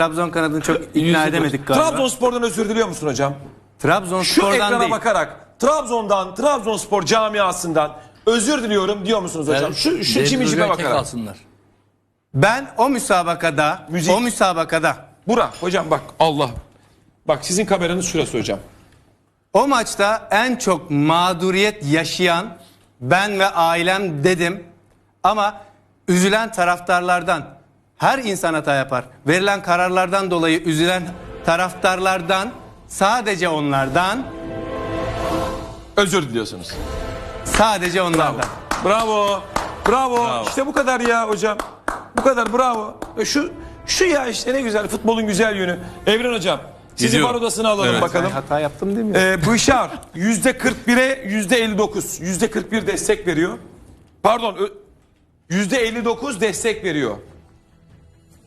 Trabzon kanadını çok ikna edemedik galiba. Trabzonspor'dan özür diliyor musun hocam? Şu Trabzonspor'dan ekrana değil. bakarak Trabzon'dan, Trabzonspor camiasından özür diliyorum diyor musunuz hocam? Şu, şu çimicime bakarak. kalsınlar. Ben o müsabakada, Müzik. o müsabakada, Burak hocam bak Allah. Bak sizin kameranız şurası hocam. o maçta en çok mağduriyet yaşayan ben ve ailem dedim. Ama üzülen taraftarlardan, her insan hata yapar. Verilen kararlardan dolayı üzülen taraftarlardan, sadece onlardan, Özür diliyorsunuz. sadece onlardan. Bravo. Bravo. İşte bu kadar ya hocam. Bu kadar bravo. E Şu şu ya işte ne güzel futbolun güzel yönü. Evren hocam sizi Gidiyorum. var odasına alalım Evet. bakalım. Hata yaptım değil mi? Ee, Bışar yüzde 41'e yüzde 59. Yüzde 41 destek veriyor. Pardon ö- yüzde 59 destek veriyor.